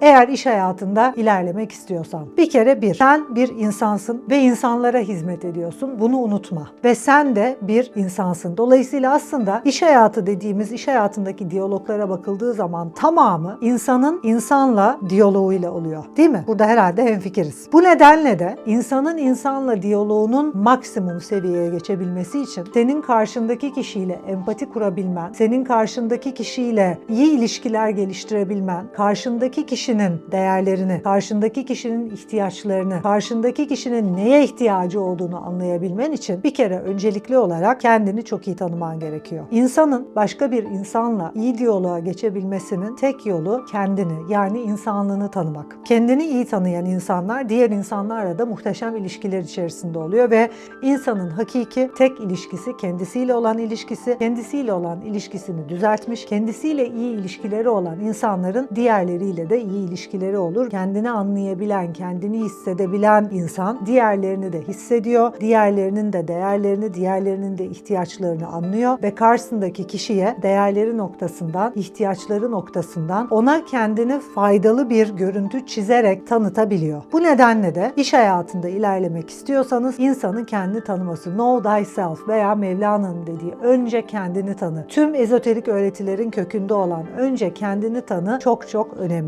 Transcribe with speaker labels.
Speaker 1: Eğer iş hayatında ilerlemek istiyorsan. Bir kere bir, sen bir insansın ve insanlara hizmet ediyorsun. Bunu unutma. Ve sen de bir insansın. Dolayısıyla aslında iş hayatı dediğimiz iş hayatındaki diyaloglara bakıldığı zaman tamamı insanın insanla diyaloğuyla oluyor. Değil mi? Burada herhalde hemfikiriz. Bu nedenle de insanın insanla diyaloğunun maksimum seviyeye geçebilmesi için senin karşındaki kişiyle empati kurabilmen, senin karşındaki kişiyle iyi ilişkiler geliştirebilmen, karşındaki kişinin değerlerini, karşındaki kişinin ihtiyaçlarını, karşındaki kişinin neye ihtiyacı olduğunu anlayabilmen için bir kere öncelikli olarak kendini çok iyi tanıman gerekiyor. İnsanın başka bir insanla iyi diyaloğa geçebilmesinin tek yolu kendini yani insanlığını tanımak. Kendini iyi tanıyan insanlar diğer insanlarla da muhteşem ilişkiler içerisinde oluyor ve insanın hakiki tek ilişkisi kendisiyle olan ilişkisi, kendisiyle olan ilişkisini düzeltmiş, kendisiyle iyi ilişkileri olan insanların diğerleriyle de iyi ilişkileri olur. Kendini anlayabilen, kendini hissedebilen insan diğerlerini de hissediyor. Diğerlerinin de değerlerini, diğerlerinin de ihtiyaçlarını anlıyor ve karşısındaki kişiye değerleri noktasından, ihtiyaçları noktasından ona kendini faydalı bir görüntü çizerek tanıtabiliyor. Bu nedenle de iş hayatında ilerlemek istiyorsanız insanın kendini tanıması, know thyself veya Mevlana'nın dediği önce kendini tanı. Tüm ezoterik öğretilerin kökünde olan önce kendini tanı çok çok önemli.